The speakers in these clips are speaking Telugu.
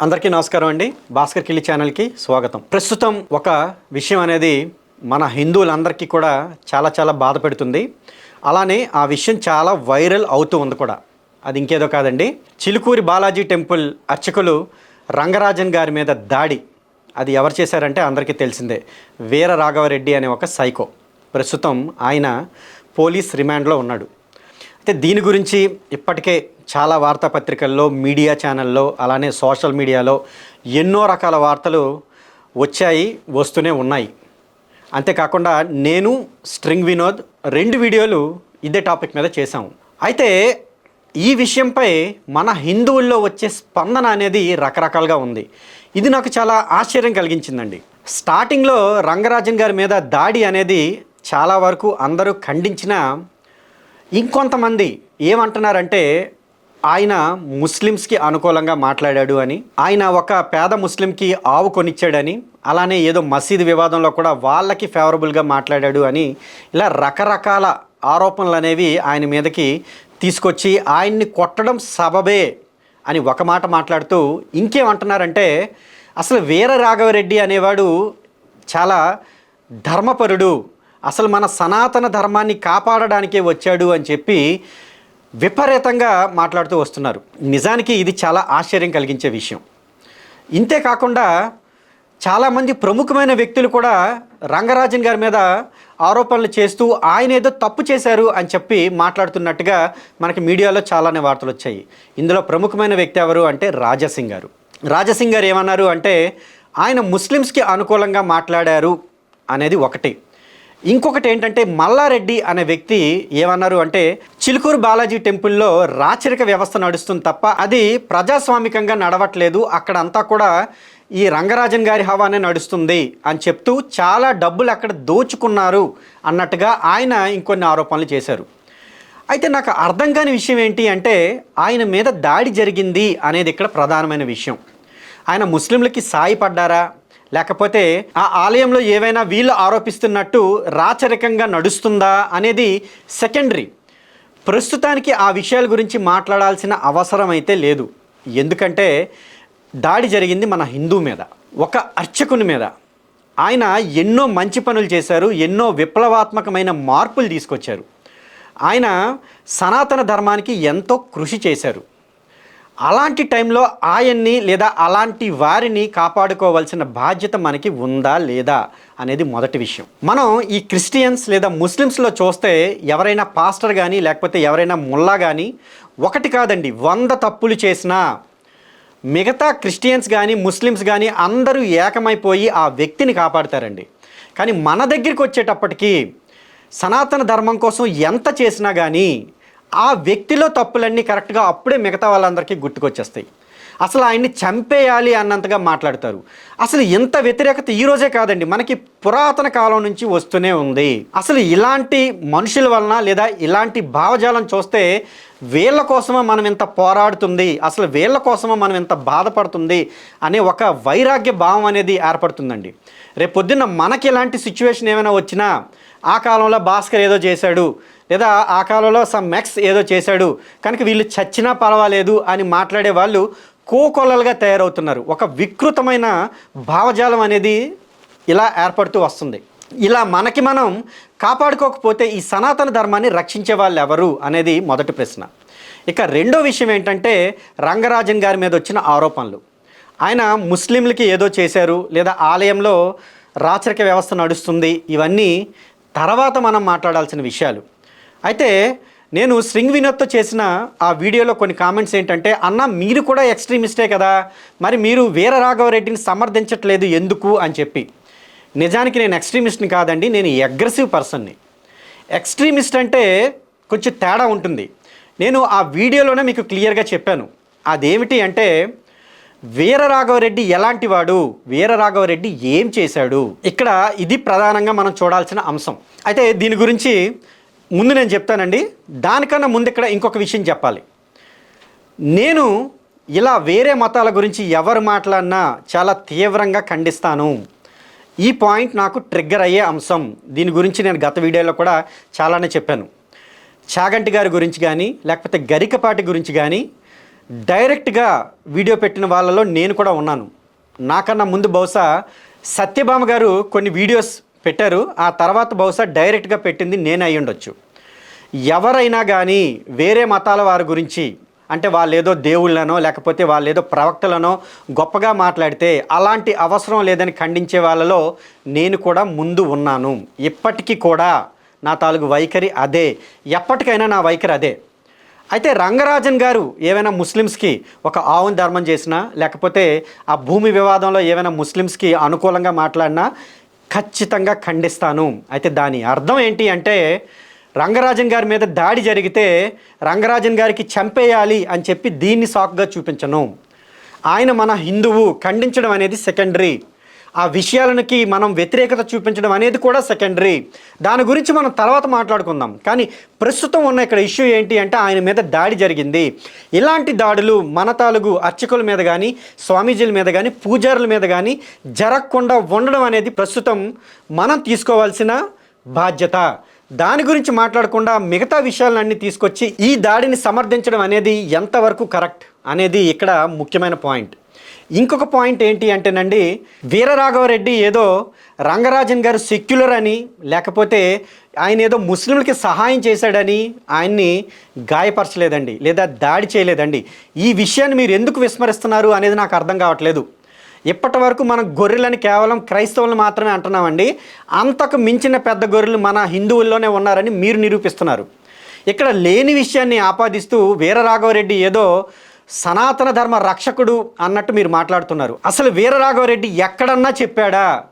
అందరికీ నమస్కారం అండి. భాస్కర్ కిల్లి ఛానల్కి స్వాగతం. ప్రస్తుతం ఒక విషయం అనేది మన హిందువులందరికీ కూడా చాలా చాలా బాధ పెడుతుంది. అలానే ఆ విషయం చాలా వైరల్ అవుతూ ఉంది కూడా. అది ఇంకేదో కాదండి. చిలుకూరి బాలాజీ టెంపుల్ అర్చకులు రంగరాజన్ గారి మీద దాడి. అది ఎవరు చేశారంటే అందరికీ తెలిసిందే. వీర రాఘవరెడ్డి అనే ఒక సైకో. ప్రస్తుతం ఆయన పోలీస్ రిమాండ్లో ఉన్నాడు. అయితే దీని గురించి ఇప్పటికే చాలా వార్తాపత్రికల్లో మీడియా ఛానల్లో అలానే సోషల్ మీడియాలో ఎన్నో రకాల వార్తలు వచ్చాయి వస్తూనే ఉన్నాయి. అంతేకాకుండా నేను స్ట్రింగ్ వినోద్ రెండు వీడియోలు ఇదే టాపిక్ మీద చేశాము. అయితే ఈ విషయంపై మన హిందువుల్లో వచ్చే స్పందన అనేది రకరకాలుగా ఉంది. ఇది నాకు చాలా ఆశ్చర్యం కలిగించిందండి. స్టార్టింగ్లో రంగరాజన్ గారి మీద దాడి అనేది చాలా వరకు అందరూ ఖండించిన ఇంకొంతమంది ఏమంటున్నారంటే ఆయన ముస్లిమ్స్కి అనుకూలంగా మాట్లాడాడు అని ఆయన ఒక పేద ముస్లింకి ఆవు కొనిచ్చాడని అలానే ఏదో మసీదు వివాదంలో కూడా వాళ్ళకి ఫేవరబుల్గా మాట్లాడాడు అని ఇలా రకరకాల ఆరోపణలు అనేవి ఆయన మీదకి తీసుకొచ్చి ఆయన్ని కొట్టడం సబబే అని ఒక మాట మాట్లాడుతూ ఇంకేమంటున్నారంటే అసలు వీర రాఘవరెడ్డి అనేవాడు చాలా ధర్మపరుడు అసలు మన సనాతన ధర్మాన్ని కాపాడడానికే వచ్చాడు అని చెప్పి విపరీతంగా మాట్లాడుతూ వస్తున్నారు. నిజానికి ఇది చాలా ఆశ్చర్యం కలిగించే విషయం. ఇంతే కాకుండా చాలామంది ప్రముఖమైన వ్యక్తులు కూడా రంగరాజన్ గారి మీద ఆరోపణలు చేస్తూ ఆయన ఏదో తప్పు చేశారు అని చెప్పి మాట్లాడుతున్నట్టుగా మనకి మీడియాలో చాలానే వార్తలు వచ్చాయి. ఇందులో ప్రముఖమైన వ్యక్తి ఎవరు అంటే రాజాసింగ్ గారు. రాజసింగ్ గారు ఏమన్నారు అంటే ఆయన ముస్లిమ్స్కి అనుకూలంగా మాట్లాడారు అనేది ఒకటి. ఇంకొకటి ఏంటంటే మల్లారెడ్డి అనే వ్యక్తి ఏమన్నారు అంటే చిలుకూరు బాలాజీ టెంపుల్లో రాచరిక వ్యవస్థ నడుస్తుంది తప్ప అది ప్రజాస్వామికంగా నడవట్లేదు. అక్కడంతా కూడా ఈ రంగరాజన్ గారి హవానే నడుస్తుంది అని చెప్తూ చాలా డబ్బులు అక్కడ దోచుకున్నారు అన్నట్టుగా ఆయన ఇంకొన్ని ఆరోపణలు చేశారు. అయితే నాకు అర్థం కాని విషయం ఏంటి అంటే ఆయన మీద దాడి జరిగింది అనేది ఇక్కడ ప్రధానమైన విషయం. ఆయన ముస్లింలకి సాయపడ్డారా లేకపోతే ఆ ఆలయంలో ఏవైనా వీళ్ళు ఆరోపిస్తున్నట్టు రాచరికంగా నడుస్తుందా అనేది సెకండరీ. ప్రస్తుతానికి ఆ విషయాల గురించి మాట్లాడాల్సిన అవసరం అయితే లేదు. ఎందుకంటే దాడి జరిగింది మన హిందూ మీద ఒక అర్చకుని మీద. ఆయన ఎన్నో మంచి పనులు చేశారు ఎన్నో విప్లవాత్మకమైన మార్పులు తీసుకొచ్చారు. ఆయన సనాతన ధర్మానికి ఎంతో కృషి చేశారు. అలాంటి టైంలో ఆయన్ని లేదా అలాంటి వారిని కాపాడుకోవాల్సిన బాధ్యత మనకి ఉందా లేదా అనేది మొదటి విషయం. మనం ఈ క్రిస్టియన్స్ లేదా ముస్లిమ్స్లో చూస్తే ఎవరైనా పాస్టర్ కానీ లేకపోతే ఎవరైనా ముల్లా కానీ ఒకటి కాదండి వంద తప్పులు చేసినా మిగతా క్రిస్టియన్స్ కానీ ముస్లిమ్స్ కానీ అందరూ ఏకమైపోయి ఆ వ్యక్తిని కాపాడతారండి. కానీ మన దగ్గరికి వచ్చేటప్పటికి సనాతన ధర్మం కోసం ఎంత చేసినా కానీ ఆ వ్యక్తిలో తప్పులన్నీ కరెక్ట్గా అప్పుడే మిగతా వాళ్ళందరికీ గుర్తుకొచ్చేస్తాయి. అసలు ఆయన్ని చంపేయాలి అన్నంతగా మాట్లాడతారు. అసలు ఇంత వ్యతిరేకత ఈ రోజే కాదండి మనకి పురాతన కాలం నుంచి వస్తూనే ఉంది. అసలు ఇలాంటి మనుషుల వలన లేదా ఇలాంటి భావజాలం చూస్తే వీళ్ళ కోసమే మనం ఇంత పోరాడుతుంది అసలు వీళ్ళ కోసమే మనం ఇంత బాధపడుతుంది అనే ఒక వైరాగ్య భావం అనేది ఏర్పడుతుందండి. రేపు పొద్దున్న మనకి ఇలాంటి సిచ్యువేషన్ ఏమైనా వచ్చినా ఆ కాలంలో భాస్కర్ ఏదో చేశాడు లేదా ఆ కాలంలో సమ్ మెక్స్ ఏదో చేశాడు కనుక వీళ్ళు చచ్చినా పర్వాలేదు అని మాట్లాడే వాళ్ళు కోకొల్లలుగా తయారవుతున్నారు. ఒక వికృతమైన భావజాలం అనేది ఇలా ఏర్పడుతూ వస్తుంది. ఇలా మనకి మనం కాపాడుకోకపోతే ఈ సనాతన ధర్మాన్ని రక్షించే వాళ్ళు ఎవరు అనేది మొదటి ప్రశ్న. ఇక రెండో విషయం ఏంటంటే రంగరాజన్ గారి మీద వచ్చిన ఆరోపణలు. ఆయన ముస్లింలకి ఏదో చేశారు లేదా ఆలయంలో రాచరిక వ్యవస్థ నడుస్తుంది ఇవన్నీ తర్వాత మనం మాట్లాడాల్సిన విషయాలు. అయితే నేను శృంగ్ వినోద్తో చేసిన ఆ వీడియోలో కొన్ని కామెంట్స్ ఏంటంటే అన్న మీరు కూడా ఎక్స్ట్రీమిస్టే కదా? మరి మీరు వీర రాఘవరెడ్డిని సమర్థించట్లేదు ఎందుకు? అని చెప్పి. నిజానికి నేను ఎక్స్ట్రీమిస్ట్ని కాదండి నేను అగ్రెసివ్ పర్సన్ని ఎక్స్ట్రీమిస్ట్ అంటే కొంచెం తేడా ఉంటుంది. నేను ఆ వీడియోలోనే మీకు క్లియర్గా చెప్పాను. అదేమిటి అంటే వీర రాఘవరెడ్డి ఎలాంటి వాడు? వీర ఏం చేశాడు? ఇక్కడ ఇది ప్రధానంగా మనం చూడాల్సిన అంశం. అయితే దీని గురించి ముందు నేను చెప్తానండి. దానికన్నా ముందు ఇక్కడ ఇంకొక విషయం చెప్పాలి. నేను ఇలా వేరే మతాల గురించి ఎవరు మాట్లాడినా చాలా తీవ్రంగా ఖండిస్తాను. ఈ పాయింట్ నాకు ట్రిగ్గర్ అయ్యే అంశం. దీని గురించి నేను గత వీడియోలో కూడా చాలానే చెప్పాను. చాగంటి గారి గురించి కానీ లేకపోతే గరికపాటి గురించి కానీ డైరెక్ట్గా వీడియో పెట్టిన వాళ్ళలో నేను కూడా ఉన్నాను. నాకన్నా ముందు బహుశా సత్యభామ గారు కొన్ని వీడియోస్ పెట్టారు. ఆ తర్వాత బహుశా డైరెక్ట్గా పెట్టింది నేను అయి ఉండొచ్చు. ఎవరైనా కానీ వేరే మతాల వారి గురించి అంటే వాళ్ళు ఏదో దేవుళ్ళనో లేకపోతే వాళ్ళు ఏదో ప్రవక్తలనో గొప్పగా మాట్లాడితే అలాంటి అవసరం లేదని ఖండించే వాళ్ళలో నేను కూడా ముందు ఉన్నాను. ఇప్పటికీ కూడా నా తాలూకు వైఖరి అదే. ఎప్పటికైనా నా వైఖరి అదే. అయితే రంగరాజన్ గారు ఏవైనా ముస్లిమ్స్కి ఒక ఆవుని ధర్మం చేసినా లేకపోతే ఆ భూమి వివాదంలో ఏవైనా ముస్లిమ్స్కి అనుకూలంగా మాట్లాడినా ఖచ్చితంగా ఖండిస్తాను. అయితే దాని అర్థం ఏంటి అంటే రంగరాజన్ గారి మీద దాడి జరిగితే రంగరాజన్ గారికి చంపేయాలి అని చెప్పి దీన్ని సాకుగా చూపించను. ఆయన మన హిందువు ఖండించడం అనేది సెకండరీ. ఆ విషయాలకి మనం వ్యతిరేకత చూపించడం అనేది కూడా సెకండరీ. దాని గురించి మనం తర్వాత మాట్లాడుకుందాం. కానీ ప్రస్తుతం ఉన్న ఇక్కడ ఇష్యూ ఏంటి అంటే ఆయన మీద దాడి జరిగింది. ఇలాంటి దాడులు మన తాలుగు అర్చకుల మీద కానీ స్వామీజీల మీద కానీ పూజారుల మీద కానీ జరగకుండా ఉండడం అనేది ప్రస్తుతం మనం తీసుకోవాల్సిన బాధ్యత. దాని గురించి మాట్లాడకుండా మిగతా విషయాలన్నీ తీసుకొచ్చి ఈ దాడిని సమర్థించడం అనేది ఎంతవరకు కరెక్ట్ అనేది ఇక్కడ ముఖ్యమైన పాయింట్. ఇంకొక పాయింట్ ఏంటి అంటేనండి వీరరాఘవరెడ్డి ఏదో రంగరాజన్ గారు సెక్యులర్ అని లేకపోతే ఆయన ఏదో ముస్లింలకి సహాయం చేశాడని ఆయన్ని గాయపరచలేదండి లేదా దాడి చేయలేదండి. ఈ విషయాన్ని మీరు ఎందుకు విస్మరిస్తున్నారు అనేది నాకు అర్థం కావట్లేదు. ఇప్పటి వరకు మనం గొర్రెలని కేవలం క్రైస్తవులను మాత్రమే అంటున్నామండి. అంతకు మించిన పెద్ద గొర్రెలు మన హిందువుల్లోనే ఉన్నారని మీరు నిరూపిస్తున్నారు. ఇక్కడ లేని విషయాన్ని ఆపాదిస్తూ వీరరాఘవరెడ్డి ఏదో సనాతన ధర్మ రక్షకుడు అన్నట్టు మీరు మాట్లాడుతున్నారు. అసలు వీరరాఘవరెడ్డి ఎక్కడన్నా చెప్పాడా?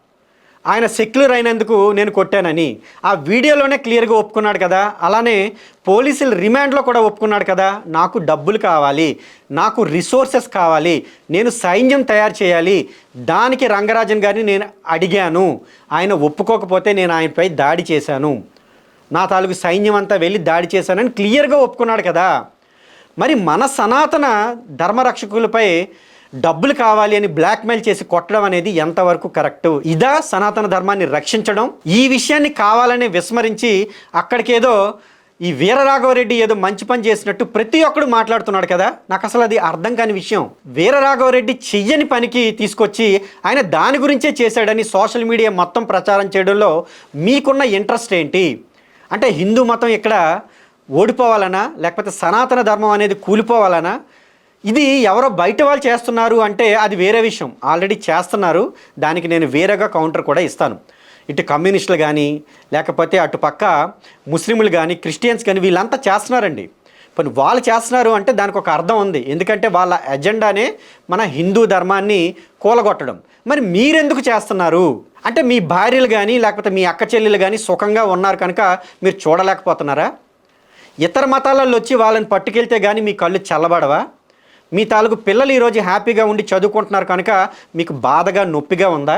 ఆయన సెక్యులర్ అయినందుకు నేను కొట్టానని. ఆ వీడియోలోనే క్లియర్గా ఒప్పుకున్నాడు కదా. అలానే పోలీసులు రిమాండ్లో కూడా ఒప్పుకున్నాడు కదా. నాకు డబ్బులు కావాలి నాకు రిసోర్సెస్ కావాలి నేను సైన్యం తయారు చేయాలి దానికి రంగరాజన్ గారిని నేను అడిగాను. ఆయన ఒప్పుకోకపోతే నేను ఆయనపై దాడి చేశాను. నా తాలూకు సైన్యం అంతా వెళ్ళి దాడి చేశానని క్లియర్గా ఒప్పుకున్నాడు కదా. మరి మన సనాతన ధర్మరక్షకులపై డబ్బులు కావాలి అని బ్లాక్మెయిల్ చేసి కొట్టడం అనేది ఎంతవరకు కరెక్ట్? ఇదా సనాతన ధర్మాన్ని రక్షించడం? ఈ విషయాన్ని కావాలని విస్మరించి అక్కడికేదో ఈ వీరరాఘవరెడ్డి ఏదో మంచి పని చేసినట్టు ప్రతి ఒక్కడు మాట్లాడుతున్నాడు కదా? నాకు అసలు అది అర్థం కాని విషయం. వీరరాఘవరెడ్డి చెయ్యని పనికి తీసుకొచ్చి ఆయన దాని గురించే చేశాడని సోషల్ మీడియా మొత్తం ప్రచారం చేయడంలో మీకున్న ఇంట్రెస్ట్ ఏంటి? అంటే హిందూ మతం ఇక్కడ ఓడిపోవాలనా? లేకపోతే సనాతన ధర్మం అనేది కూలిపోవాలనా? ఇది ఎవరో బయట వాళ్ళు చేస్తున్నారు అంటే అది వేరే విషయం. ఆల్రెడీ చేస్తున్నారు. దానికి నేను వేరేగా కౌంటర్ కూడా ఇస్తాను. ఇటు కమ్యూనిస్టులు కానీ లేకపోతే అటు పక్క ముస్లింలు కానీ క్రిస్టియన్స్ కానీ వీళ్ళంతా చేస్తున్నారండి. పని వాళ్ళు చేస్తున్నారు అంటే దానికి ఒక అర్థం ఉంది. ఎందుకంటే వాళ్ళ ఎజెండానే మన హిందూ ధర్మాన్ని కూలగొట్టడం. మరి మీరెందుకు చేస్తున్నారు? అంటే మీ భార్యలు కానీ లేకపోతే మీ అక్క చెల్లెలు కానీ సుఖంగా ఉన్నారు కనుక మీరు చూడలేకపోతున్నారా? ఇతర మతాలలో వచ్చి వాళ్ళని పట్టుకెళ్తే కానీ మీ కళ్ళు చల్లబడవా? మీ తాలూకు పిల్లలు ఈరోజు హ్యాపీగా ఉండి చదువుకుంటున్నారు కనుక మీకు బాధగా నొప్పిగా ఉందా?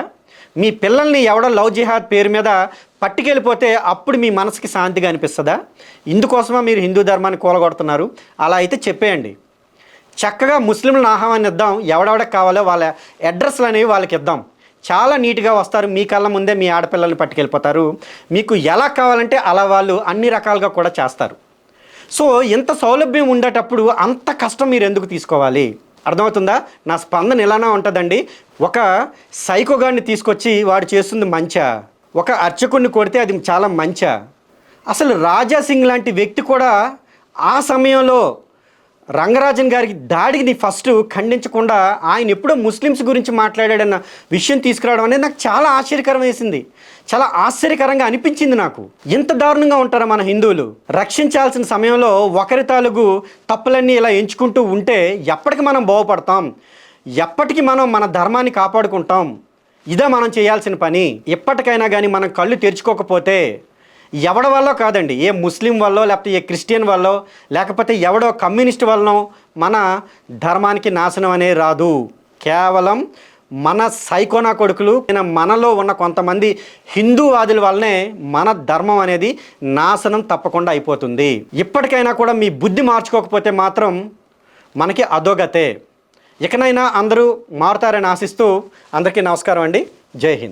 మీ పిల్లల్ని ఎవడో లవ్ జిహాద్ పేరు మీద పట్టుకెళ్ళిపోతే అప్పుడు మీ మనసుకి శాంతిగా అనిపిస్తుందా? ఇందుకోసమా మీరు హిందూ ధర్మాన్ని కూలగొడుతున్నారు? అలా అయితే చెప్పేయండి. చక్కగా ముస్లింలను ఆహ్వాన్ని ఇద్దాం ఎవడెవడకి కావాలో వాళ్ళ అడ్రస్లు అనేవి వాళ్ళకి ఇద్దాం. చాలా నీట్గా వస్తారు. మీ కళ్ళ ముందే మీ ఆడపిల్లల్ని పట్టుకెళ్ళిపోతారు. మీకు ఎలా కావాలంటే అలా వాళ్ళు అన్ని రకాలుగా కూడా చేస్తారు. సో ఇంత సౌలభ్యం ఉండేటప్పుడు అంత కష్టం మీరు ఎందుకు తీసుకోవాలి? అర్థమవుతుందా? నా స్పందన ఇలానే ఉంటుందండి. ఒక సైకోగాడిని తీసుకొచ్చి వాడు చేస్తుంది మంచా. ఒక అర్చకుడిని కొడితే అది చాలా మంచా. అసలు రాజా సింగ్ లాంటి వ్యక్తి కూడా ఆ సమయంలో రంగరాజన్ గారికి దాడిని ఫస్ట్ ఖండించకుండా ఆయన ఎప్పుడో ముస్లిమ్స్ గురించి మాట్లాడాడన్న విషయం తీసుకురావడం అనేది నాకు చాలా ఆశ్చర్యకరం వేసింది. చాలా ఆశ్చర్యకరంగా అనిపించింది నాకు. ఎంత దారుణంగా ఉంటారా మన హిందువులు? రక్షించాల్సిన సమయంలో ఒకరి తాలూగు తప్పులన్నీ ఇలా ఎంచుకుంటూ ఉంటే ఎప్పటికి మనం బాగుపడతాం. ఎప్పటికి మనం మన ధర్మాన్ని కాపాడుకుంటాం. ఇదే మనం చేయాల్సిన పని. ఎప్పటికైనా కానీ మనం కళ్ళు తెరుచుకోకపోతే ఎవడ వల్ల కాదండి? ఏ ముస్లిం వల్ల లేకపోతే ఏ క్రిస్టియన్ వల్ల లేకపోతే ఎవడో కమ్యూనిస్ట్ వల్లనో మన ధర్మానికి నాశనం అనే రాదు. కేవలం మన సైకోనా కొడుకులు మనలో ఉన్న కొంతమంది హిందూవాదుల వల్లనే మన ధర్మం అనేది నాశనం తప్పకుండా అయిపోతుంది. ఇప్పటికైనా కూడా మీ బుద్ధి మార్చుకోకపోతే మాత్రం మనకి అధోగతే. ఇకనైనా అందరూ మారుతారని ఆశిస్తూ అందరికీ నమస్కారం అండి. జై హింద్.